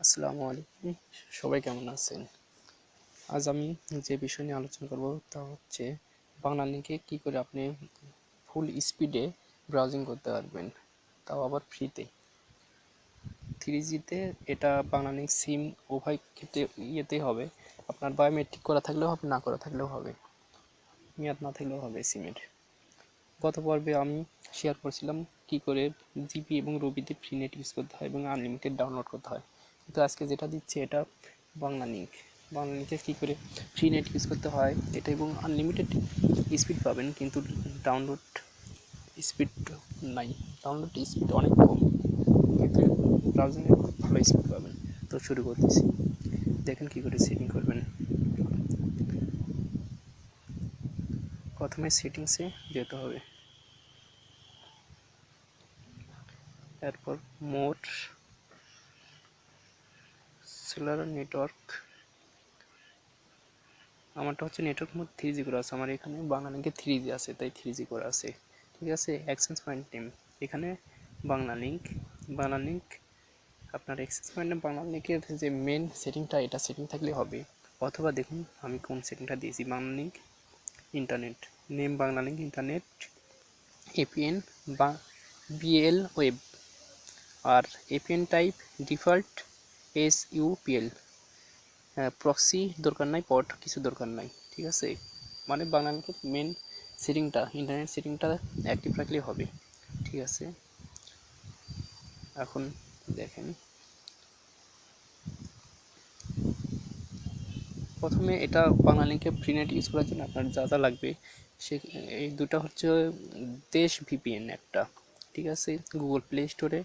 আসসালামু আলাইকুম। সবাই কেমন আছেন? আজ আমি যে বিষয় নিয়ে আলোচনা করব তা হচ্ছে বাংলা লিঙ্কে কী করে আপনি ফুল স্পিডে ব্রাউজিং করতে পারবেন, তাও আবার ফ্রিতে থ্রি জিতে এটা বাংলা লিঙ্ক সিম উভয় ক্ষেত্রে ইয়েতেই হবে। আপনার বায়োমেট্রিক করা থাকলেও হবে, না করা থাকলেও হবে। মেয়াদ না থাকলেও হবে সিমের গত পর্বে আমি শেয়ার করছিলাম কি করে জিপি এবং রবিতে ফ্রি নেট ইউজ করতে হয় এবং আনলিমিটেড ডাউনলোড করতে হয়। কিন্তু আজকে যেটা দিচ্ছে এটা বাংলা লিঙ্ক বাংলা লিঙ্কে কী করে ফ্রি নেট ইউজ করতে হয়, এটা এবং আনলিমিটেড স্পিড পাবেন, কিন্তু ডাউনলোড স্পিড নাই। ডাউনলোড স্পিড অনেক কম, কিন্তু ব্রাউজিংয়ে খুব ভালো স্পিড পাবেন। তো শুরু করতেছি। দেখেন কী করে সেটিং করবেন। প্রথমে সেটিংসে যেতে হবে। এরপর মোট সেলার নেটওয়ার্ক। আমারটা হচ্ছে নেটওয়ার্ক মোড থ্রি জি করে আছে। আমার এখানে বাংলা লিঙ্কে থ্রি জি আছে, তাই থ্রি জি করে আছে। ঠিক আছে? অ্যাক্সেস পয়েন্ট নেম এখানে বাংলা লিঙ্ক বাংলা লিঙ্ক আপনার অ্যাক্সেস পয়েন্ট নেম বাংলা লিঙ্কের যে মেন সেটিংটা এটা সেটিং থাকলে হবে। অথবা দেখুন, আমি কোন সেটিংটা দিয়েছি। Bangla link internet name Bangla link internet APN বা বিএল ওয়েব আর APN type default S UPL proxy দরকার নাই পট কিছু দরকার নাই, ঠিক আছে? মানে বাংলা লিঙ্কের মেন সেটিংটা ইন্টারনেট সেটিংটা অ্যাক্টিভ রাখলেই হবে, ঠিক আছে? এখন দেখেন। প্রথমে এটা বাংলা লিঙ্কে ফ্রি নেট ইউজ করার জন্য আপনার যা যা লাগবে, সে এই দুটা হচ্ছে দেশ ভিপিএন একটা, ঠিক আছে? গুগল প্লে স্টোরে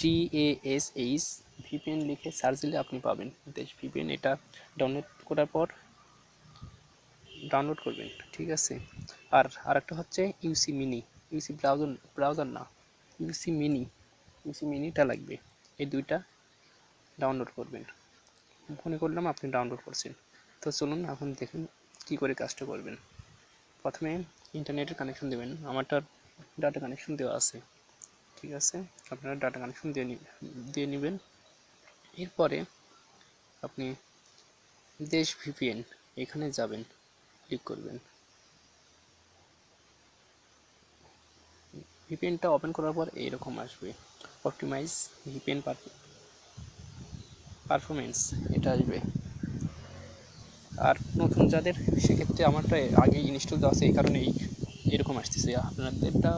ডিএএসএইচ ভিপিএন লিখে সার্চ দিলে আপনি পাবেন। দেশ ভিপিএন এটা ডাউনলোড করার পর ডাউনলোড করবেন, ঠিক আছে? আর আরেকটা হচ্ছে UC mini UC browser browser না ইউসি মিনি ইউসি মিনিটা লাগবে, এই দুইটা ডাউনলোড করবেন। মনে করলাম আপনি ডাউনলোড করছেন। তো চলুন এখন দেখুন কি করে কাজটা করবেন। প্রথমে ইন্টারনেটের কানেকশন দেবেন, আমারটা ডাটা কানেকশন দেওয়া আছে, ঠিক আছে? আপনারা ডাটা কানেকশন দিয়ে দিয়ে নেবেন। এরপরে আপনি দেশ ভিপিএন, এখানে যাবেন ক্লিক করবেন। ভিপিএনটা ওপেন করার পর এইরকম আসবে। অপটিমাইজ ভিপিএন পারফরমেন্স এটা আসবে। আর নতুন যাদের, সেক্ষেত্রে আমারটা আগে ইনস্টল দেওয়া আছে, এই কারণে এই এরকম আসতেছে আপনাদেরটা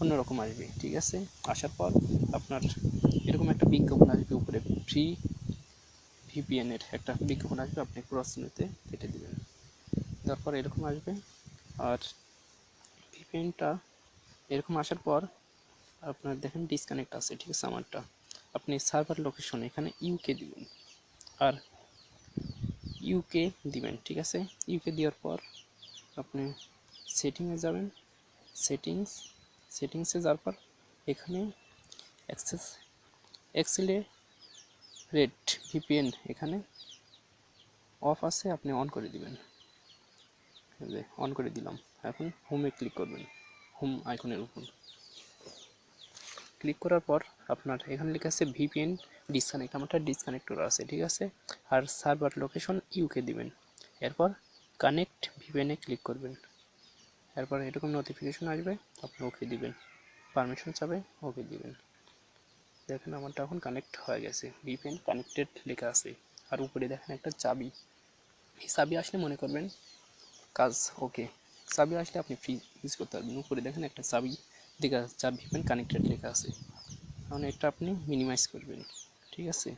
অন্যরকম আসবে, ঠিক আছে? আসার পর আপনার এরকম একটা বিজ্ঞাপন আসবে উপরে ফ্রি ভিপিএনের একটা বিজ্ঞাপন আসবে, আপনি ক্রস কেটে দেবেন। তারপর এরকম আসবে, আর ভিপিএনটা এরকম আসার পর আপনার দেখেন ডিসকানেক্ট আছে, ঠিক আছে, আমারটা। আপনি সার্ভার লোকেশন এখানে ইউকে দিবেন, আর ইউকে দিবেন, ঠিক আছে? ইউকে দেওয়ার পর আপনি সেটিংয়ে যাবেন। সেটিংস সেটিংসে যাওয়ার পর এখানে অ্যাক্সেস এক্সেলে রেড ভিপিএন এখানে অফ আছে, আপনি অন করে দিবেন। অন করে দিলাম। এখন হোমে ক্লিক করবেন হোম আইকনের উপর। ক্লিক করার পর আপনার এখানে লেখা আছে ভিপিএন ডিসকানেক্ট আমারটা ডিসকানেক্টর আছে, ঠিক আছে? আর সার্ভার লোকেশন ইউকে দিবেন। এরপর কানেক্ট ভিপিএনে ক্লিক করবেন। এরপর এরকম নোটিফিকেশন আসবে, আপনি ওকে দিবেন। পারমিশন চাবে ওকে দিবেন। দেখেন আমারটা এখন কানেক্ট হয়ে গেছে। ভিপিএন কানেক্টেড লেখা আছে। আর উপরে দেখেন একটা চাবি। এই চাবি আসলে মনে করবেন কাজ ওকে চাবি আসলে আপনি ফ্রি ইউজ করতে পারবেন। উপরে দেখেন একটা চাবি দেখা চাবি ভিপিএন কানেক্টেড লেখা আছে। কারণ এটা আপনি মিনিমাইজ করবেন। ঠিক আছে?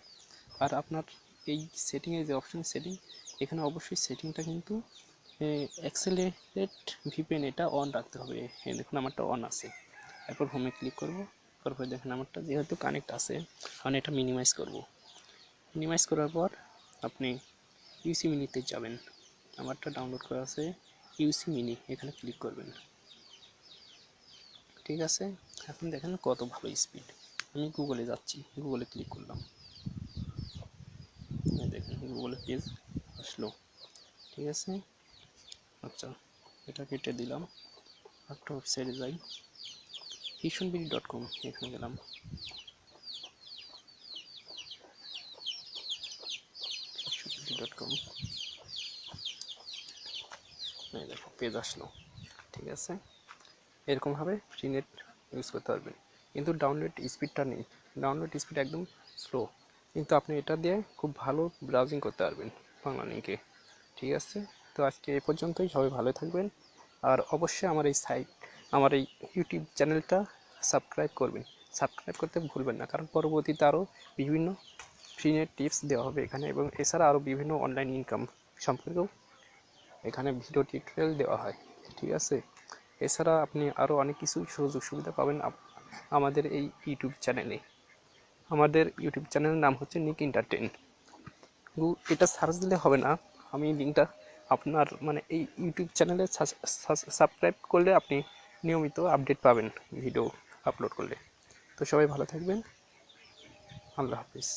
আর আপনার এই সেটিংয়ে যে অপশন সেটিং এখানে অবশ্যই সেটিংটা কিন্তু অ্যাক্সেলারেট ভিপিএন এটা অন রাখতে হবে। দেখুন আমারটা অন আছে। এরপর হোমে ক্লিক করব। তারপর দেখেন আমারটা যেহেতু কানেক্ট আছে, আমি এটা মিনিমাইজ করব। মিনিমাইজ করার পর আপনি ইউসি মিনিতে যাবেন। আমারটা ডাউনলোড করা আছে। ইউসি মিনি এখানে ক্লিক করবেন। ঠিক আছে? এখন দেখেন কত ভালো স্পিড আমি গুগলে যাচ্ছি। গুগলে ক্লিক করলাম। দেখেন গুগলে পেজ আসলো। ঠিক আছে? আচ্ছা এটা কেটে দিলাম। একটা ওয়েবসাইটে যাই। ভীষণবিডি ডট কম এখানে গেলাম। ডট কম দেখো পেজ আসলো। ঠিক আছে? এরকমভাবে ফ্রি নেট ইউজ করতে পারবেন। কিন্তু ডাউনলোড স্পিডটা নেই। ডাউনলোড স্পিড একদম স্লো কিন্তু আপনি এটা দিয়ে খুব ভালো ব্রাউজিং করতে পারবেন বাংলা লিঙ্কে ঠিক আছে? তো আজকে এ পর্যন্তই। সবাই ভালো থাকবেন। আর অবশ্যই আমার এই সাইট, আমার এই ইউটিউব চ্যানেলটা সাবস্ক্রাইব করবেন। সাবস্ক্রাইব করতে ভুলবেন না, কারণ পরবর্তীতে আরও বিভিন্ন ফ্রি নেট টিপস দেওয়া হবে এখানে এবং এছাড়া আরও বিভিন্ন অনলাইন ইনকাম সম্পর্কেও এখানে ভিডিও টিউটোরিয়াল দেওয়া হয়, ঠিক আছে? এছাড়া আপনি আরও অনেক কিছু সুযোগ সুবিধা পাবেন আমাদের এই ইউটিউব চ্যানেলে। আমাদের ইউটিউব চ্যানেলের নাম হচ্ছে নিক এন্টারটেন এটা সার্চ দিলে হবে না। আমি লিঙ্কটা আপনার মানে এই ইউটিউব চ্যানেলে সাবস্ক্রাইব করলে আপনি নিয়মিত আপডেট পাবেন ভিডিও আপলোড করলে। তো সবাই ভালো থাকবেন। আল্লাহ হাফিজ।